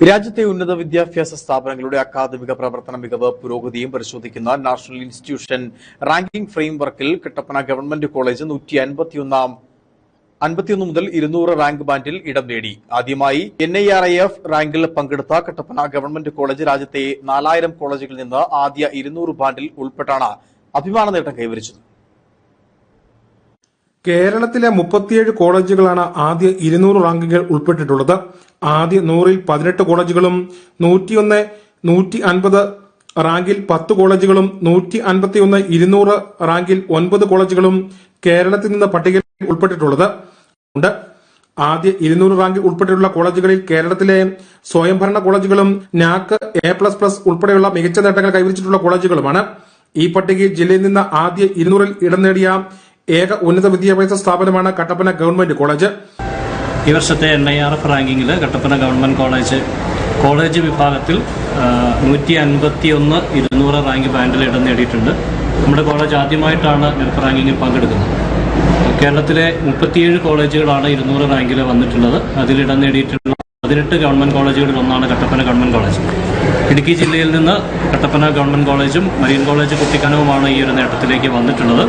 രാജ്യത്തെ ഉന്നത വിദ്യാഭ്യാസ സ്ഥാപനങ്ങളുടെ അക്കാദമിക പ്രവർത്തന മികവ് പുരോഗതിയും പരിശോധിക്കുന്ന നാഷണൽ ഇൻസ്റ്റിറ്റ്യൂഷൻ റാങ്കിംഗ് ഫ്രെയിംവർക്കിൽ കട്ടപ്പന ഗവൺമെന്റ് കോളേജ് നൂറ്റി അൻപത്തിയൊന്നാം അൻപത്തിയൊന്ന് മുതൽ ഇരുന്നൂറ് റാങ്ക് ബാൻഡിൽ ഇടം നേടി. ആദ്യമായി N I R I F റാങ്കിൽ പങ്കെടുത്ത കട്ടപ്പന ഗവൺമെന്റ് കോളേജ് രാജ്യത്തെ നാലായിരം കോളേജുകളിൽ നിന്ന് ആദ്യ ഇരുന്നൂറ് ബാൻഡിൽ ഉൾപ്പെട്ടാണ് അഭിമാന നേട്ടം കൈവരിച്ചത്. കേരളത്തിലെ മുപ്പത്തിയേഴ് കോളേജുകളാണ് ആദ്യ ഇരുന്നൂറ് റാങ്കുകൾ ഉൾപ്പെട്ടിട്ടുള്ളത്. ആദ്യ നൂറിൽ പതിനെട്ട് കോളേജുകളും നൂറ്റിയൊന്ന് നൂറ്റി അൻപത് റാങ്കിൽ പത്ത് കോളേജുകളും നൂറ്റി അൻപത്തിയൊന്ന് ഇരുന്നൂറ് റാങ്കിൽ ഒൻപത് കോളേജുകളും കേരളത്തിൽ നിന്ന് പട്ടികയിൽ ഉൾപ്പെട്ടിട്ടുള്ളത്. ഉണ്ട്. ആദ്യ ഇരുന്നൂറ് റാങ്കിൽ ഉൾപ്പെട്ടിട്ടുള്ള കോളേജുകളിൽ കേരളത്തിലെ സ്വയംഭരണ കോളേജുകളും നാക്ക് എ പ്ലസ് പ്ലസ് ഉൾപ്പെടെയുള്ള മികച്ച നേട്ടങ്ങൾ കൈവരിച്ചിട്ടുള്ള കോളേജുകളുമാണ്. ഈ പട്ടികയിൽ ജില്ലയിൽ നിന്ന് ആദ്യ ഇരുന്നൂറിൽ ഇടം നേടിയ ഏക ഉന്നത വിദ്യാഭ്യാസ സ്ഥാപനമാണ് കട്ടപ്പന ഗവൺമെന്റ് കോളേജ്. ഈ വർഷത്തെ എൻ ഐ ആർ എഫ് റാങ്കിങ്ങിൽ കട്ടപ്പന ഗവൺമെന്റ് കോളേജ് കോളേജ് വിഭാഗത്തിൽ നൂറ്റി അൻപത്തി ഒന്ന് ഇരുന്നൂറ് റാങ്ക് ബാൻഡിൽ ഇടം നേടിയിട്ടുണ്ട്. നമ്മുടെ കോളേജ് ആദ്യമായിട്ടാണ് നെൽഫ് റാങ്കിങ്ങിൽ പങ്കെടുക്കുന്നത്. കേരളത്തിലെ മുപ്പത്തിയേഴ് കോളേജുകളാണ് ഇരുന്നൂറ് റാങ്കിൽ വന്നിട്ടുള്ളത്. അതിൽ ഇടം നേടിയിട്ടുള്ള പതിനെട്ട് ഗവൺമെന്റ് കോളേജുകളിൽ ഒന്നാണ് കട്ടപ്പന ഗവൺമെന്റ് കോളേജ്. ഇടുക്കി ജില്ലയിൽ നിന്ന് കട്ടപ്പന ഗവൺമെന്റ് കോളേജും മരീൻ കോളേജ് കുട്ടിക്കാനവുമാണ് ഈ ഒരു നേട്ടത്തിലേക്ക് വന്നിട്ടുള്ളത്.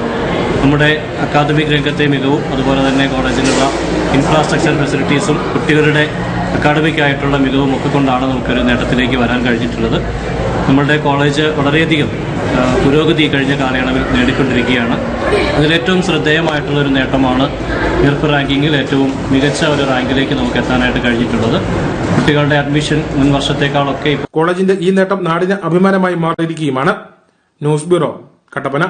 നമ്മുടെ അക്കാദമിക് രംഗത്തെ മികവും അതുപോലെ തന്നെ കോളേജിലുള്ള ഇൻഫ്രാസ്ട്രക്ചർ ഫെസിലിറ്റീസും കുട്ടികളുടെ അക്കാഡമിക് ആയിട്ടുള്ള മികവും ഒക്കെ കൊണ്ടാണ് നമുക്കൊരു നേട്ടത്തിലേക്ക് വരാൻ കഴിഞ്ഞിട്ടുള്ളത്. നമ്മളുടെ കോളേജ് വളരെയധികം പുരോഗതി കഴിഞ്ഞ കാലയളവിൽ നേടിക്കൊണ്ടിരിക്കുകയാണ്. അതിലേറ്റവും ശ്രദ്ധേയമായിട്ടുള്ള ഒരു നേട്ടമാണ് എർഫ് റാങ്കിങ്ങിൽ ഏറ്റവും മികച്ച ഒരു റാങ്കിലേക്ക് നമുക്ക് എത്താനായിട്ട് കഴിഞ്ഞിട്ടുള്ളത്. കുട്ടികളുടെ അഡ്മിഷൻ മുൻ വർഷത്തേക്കാളൊക്കെ കോളേജിന്റെ ഈ നേട്ടം നാടിന് അഭിമാനമായി മാറിയിരിക്കുകയുമാണ്. News bureau Kattappana.